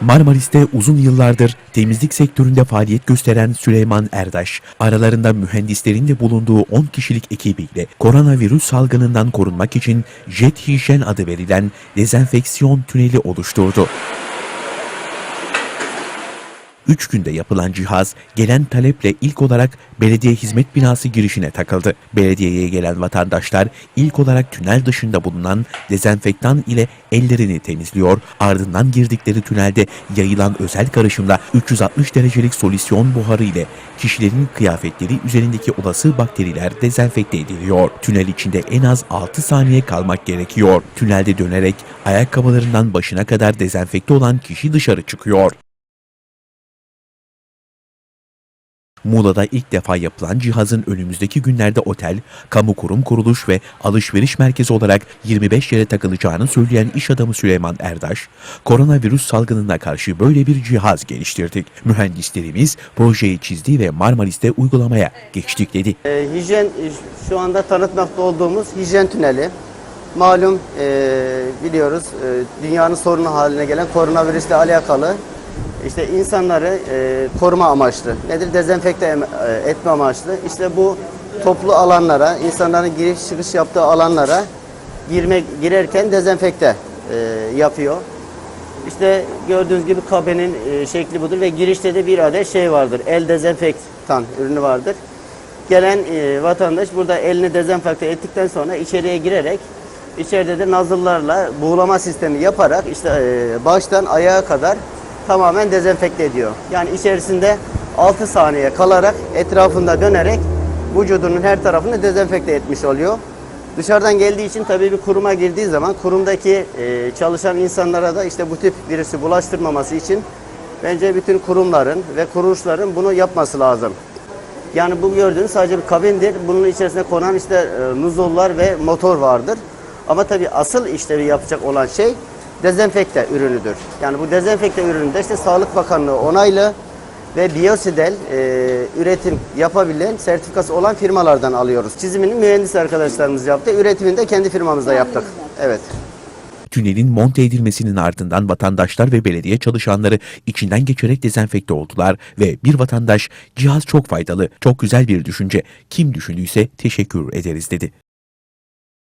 Marmaris'te uzun yıllardır temizlik sektöründe faaliyet gösteren Süleyman Erdaş, aralarında mühendislerin de bulunduğu 10 kişilik ekibiyle koronavirüs salgınından korunmak için jet hijyen adı verilen dezenfeksiyon tüneli oluşturdu. 3 günde yapılan cihaz gelen taleple ilk olarak belediye hizmet binası girişine takıldı. Belediyeye gelen vatandaşlar ilk olarak tünel dışında bulunan dezenfektan ile ellerini temizliyor. Ardından girdikleri tünelde yayılan özel karışımla 360 derecelik solüsyon buharı ile kişilerin kıyafetleri üzerindeki olası bakteriler dezenfekte ediliyor. Tünel içinde en az 6 saniye kalmak gerekiyor. Tünelde dönerek ayakkabılarından başına kadar dezenfekte olan kişi dışarı çıkıyor. Muğla'da ilk defa yapılan cihazın önümüzdeki günlerde otel, kamu kurum kuruluş ve alışveriş merkezi olarak 25 yere takılacağını söyleyen iş adamı Süleyman Erdaş, koronavirüs salgınına karşı böyle bir cihaz geliştirdik. Mühendislerimiz projeyi çizdi ve Marmaris'te uygulamaya geçtik dedi. E, hijyen şu anda tanıtmakta olduğumuz hijyen tüneli. Malum e, biliyoruz e, dünyanın sorunu haline gelen koronavirüsle alakalı işte insanları e, koruma amaçlı nedir dezenfekte e, etme amaçlı işte bu toplu alanlara insanların giriş çıkış yaptığı alanlara girmek girerken dezenfekte e, yapıyor. İşte gördüğünüz gibi kabenin e, şekli budur ve girişte de bir adet şey vardır. El dezenfektan ürünü vardır. Gelen e, vatandaş burada elini dezenfekte ettikten sonra içeriye girerek içeride de nazıllarla buğulama sistemi yaparak işte e, baştan ayağa kadar tamamen dezenfekte ediyor. Yani içerisinde 6 saniye kalarak etrafında dönerek vücudunun her tarafını dezenfekte etmiş oluyor. Dışarıdan geldiği için tabii bir kuruma girdiği zaman kurumdaki e, çalışan insanlara da işte bu tip virüsü bulaştırmaması için bence bütün kurumların ve kuruluşların bunu yapması lazım. Yani bu gördüğünüz sadece bir kabindir. Bunun içerisine konan işte e, nuzullar ve motor vardır. Ama tabii asıl işlevi yapacak olan şey dezenfekte ürünüdür. Yani bu dezenfekte ürünü de işte Sağlık Bakanlığı onaylı ve Biosidel e, üretim yapabilen sertifikası olan firmalardan alıyoruz. Çizimini mühendis arkadaşlarımız yaptı. Üretimini de kendi firmamızda yaptık. Evet. Tünelin monte edilmesinin ardından vatandaşlar ve belediye çalışanları içinden geçerek dezenfekte oldular ve bir vatandaş cihaz çok faydalı, çok güzel bir düşünce. Kim düşündüyse teşekkür ederiz dedi.